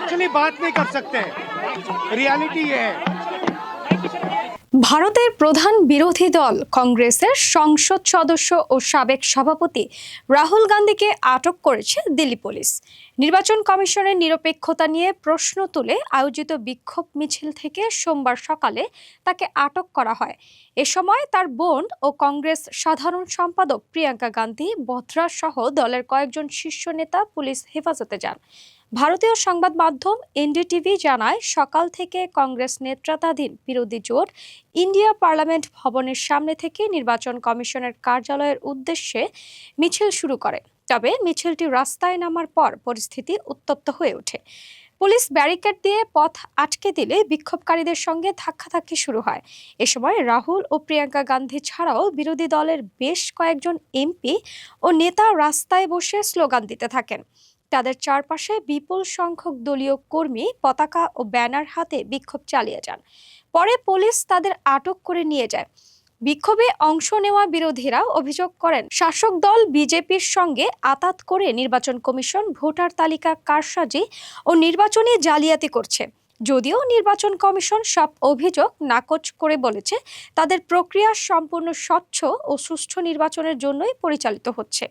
Actually बात नहीं कर सकते रियलिटी ये है ভারতের প্রধান বিরোধী দল কংগ্রেসের সংসদ সদস্য ও সাবেক সভাপতি রাহুল গান্ধীকে আটক করেছে দিল্লি পুলিশ নির্বাচন কমিশনের নিরপেক্ষতা নিয়ে প্রশ্ন তুলে আয়োজিত বিক্ষোভ মিছিল থেকে সোমবার সকালে তাকে আটক করা হয় এ সময় তার বোন ও কংগ্রেস সাধারণ সম্পাদক প্রিয়াঙ্কা গান্ধী বথরা সহ দলের কয়েকজন শীর্ষ নেতা পুলিশ হেফাজতে যান ভারতীয় সংবাদ মাধ্যম এনডিটিভি জানায়, সকাল থেকে কংগ্রেস নেতৃত্বাধীন বিরোধী জোট ইন্ডিয়া পার্লামেন্ট ভবনের সামনে থেকে নির্বাচন কমিশনের কার্যালয়ের উদ্দেশ্যে মিছিল শুরু করে। তবে মিছিলটি রাস্তায় নামার পর পরিস্থিতি উত্তপ্ত হয়ে ওঠে। পুলিশ ব্যারিকেড দিয়ে পথ আটকে দিলে বিক্ষোভকারীদের সঙ্গে ধাক্কাধাক্কি শুরু হয়। এ সময় রাহুল ও প্রিয়াঙ্কা গান্ধী ছাড়াও বিরোধী দলের বেশ কয়েকজন এমপি ও নেতা রাস্তায় বসে স্লোগান দিতে থাকেন। তাদের চারপাশে বিপুল সংখ্যক দলীয় কর্মী পতাকা ও ব্যানার হাতে বিক্ষোভ চালিয়ে যান। পরে পুলিশ তাদের আটক করে নিয়ে যায়। বিক্ষোভে অংশ নেওয়া বিরোধীরা অভিযোগ করেন, শাসক দল বিজেপির সঙ্গে আতাত করে নির্বাচন কমিশন ভোটার তালিকা কারসাজি ও নির্বাচনী জালিয়াতি করছে। যদিও নির্বাচন কমিশন সব অভিযোগ নাকচ করে বলেছে, তাদের প্রক্রিয়া সম্পূর্ণ স্বচ্ছ ও সুষ্ঠু নির্বাচনের জন্যই পরিচালিত হচ্ছে।